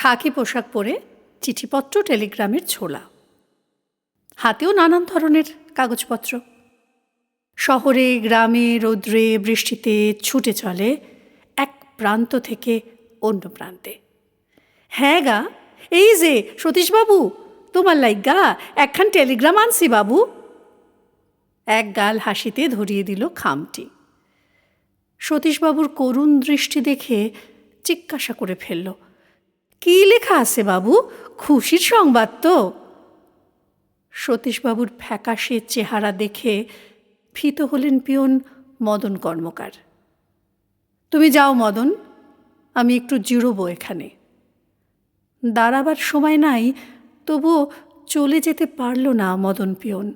খাকি পোশাক পরে চিঠিপত্র টেলিগ্রামের ছোলা। হাতেও নানান ধরনের কাগজপত্র। শহরে, গ্রামে, রৌদ্রে, বৃষ্টিতে ছুটে চলে এক প্রান্ত থেকে অন্য প্রান্তে। হ্যাঁ গা, এই যে সতীশবাবু, তোমার লাইগা, একখান টেলিগ্রাম আনছি বাবু। এক গাল হাসিতে ধরিয়ে দিল খামটি। সতীশবাবুর করুণ দৃষ্টি দেখে জিজ্ঞাসা করে ফেলল কী লেখা আছে বাবু? খুশির সংবাদ তো। সতীশবাবুর ফ্যাকাশে চেহারা দেখে ভীত হলেন পিয়ন মদন কর্মকার। তুমি যাও মদন, আমি একটু জিরোবো এখানে। দাঁড়াবার সময় নাই, তবুও চলে যেতে পারল না মদন পিয়ন।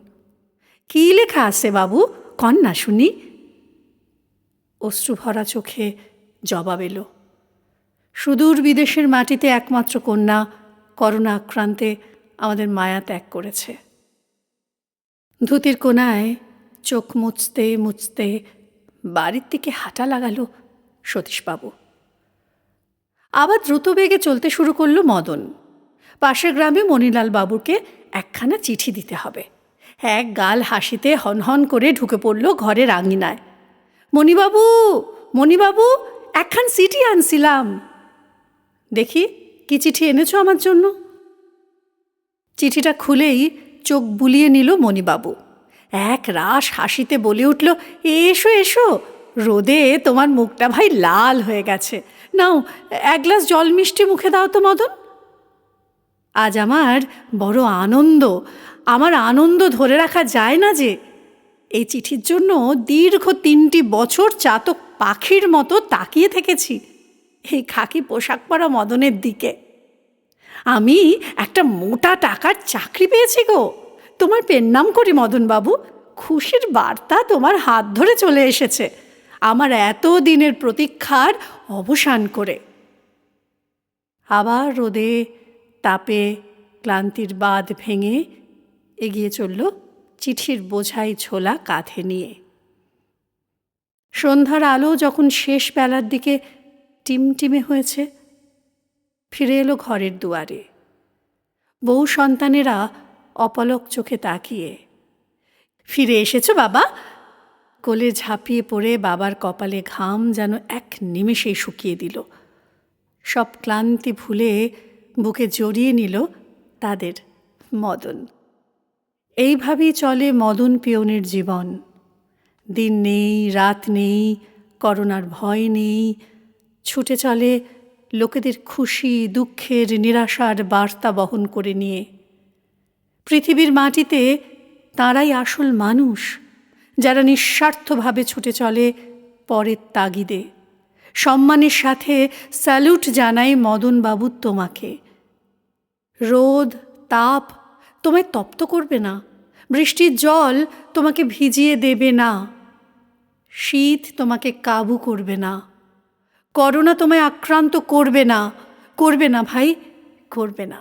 কী লেখা আছে বাবু? কন না শুনি। অশ্রুভরা চোখে জবাব এলো। সুদূর বিদেশের মাটিতে একমাত্র কন্যা করোনা আক্রান্তে আমাদের মায়া ত্যাগ করেছে। ধুতির কোনায় চোখ মুছতে মুছতে বাড়ির দিকে হাঁটা লাগালো সতীশবাবু। আবার দ্রুত বেগে চলতে শুরু করল মদন। পাশের গ্রামে মণিলাল বাবুকে একখানা চিঠি দিতে হবে। এক গাল হাসিতে হনহন করে ঢুকে পড়ল ঘরের আঙিনায়। মণিবাবু মণিবাবু, একখান চিঠি আনছিলাম। দেখি, কি চিঠি এনেছো আমার জন্য? চিঠিটা খুলেই চোখ বুলিয়ে নিল মণিবাবু। এক রাস হাসিতে বলে উঠল, এসো এসো। রোদে তোমার মুখটা ভাই লাল হয়ে গেছে। নাও, এক গ্লাস জল মিষ্টি মুখে দাও তো মদন। আজ আমার বড় আনন্দ। আমার আনন্দ ধরে রাখা যায় না যে, এই চিঠির জন্য দীর্ঘ তিনটি বছর চাতক পাখির মতো তাকিয়ে থেকেছি। এই খাকি পোশাক পরা মদনের দিকে। আমি একটা মোটা টাকার চাকরি পেয়েছি গো। তোমার পেন নাম করি মদনবাবু। খুশির বার্তা তোমার হাত ধরে চলে এসেছে। আমার এত দিনের প্রতীক্ষার অবসান করে। আবার রোদে তাপে ক্লান্তির বাঁধ ভেঙে এগিয়ে চলল চিঠির বোঝাই ছোলা কাঁধে নিয়ে। সন্ধ্যার আলো যখন শেষ বেলার দিকে টিমটিমে হয়েছে। ফিরে এলো ঘরের দুয়ারে। বউ সন্তানেরা অপলক চোখে তাকিয়ে, ফিরে এসেছ বাবা? কোলে ঝাঁপিয়ে পড়ে বাবার কপালে ঘাম যেন এক নিমেষেই শুকিয়ে দিল। সব ক্লান্তি ভুলে বুকে জড়িয়ে নিল তাদের মদন। এইভাবেই চলে মদন পিয়নের জীবন। দিন নেই, রাত নেই, করোনার ভয় নেই ছুটে চলে লোকেদের খুশি, দুঃখের, নিরাশার বার্তা বহন করে নিয়ে। পৃথিবীর মাটিতে তাঁরাই আসল মানুষ, যারা নিঃস্বার্থভাবে ছুটে চলে পরের তাগিদে। সম্মানের সাথে স্যালুট জানাই মদনবাবু তোমাকে। রোদ, তাপ তোমায় তপ্ত করবে না, বৃষ্টির জল তোমাকে ভিজিয়ে দেবে না, শীত তোমাকে কাবু করবে না। করোনা তোমায় আক্রান্ত করবে না করবে না ভাই করবে না।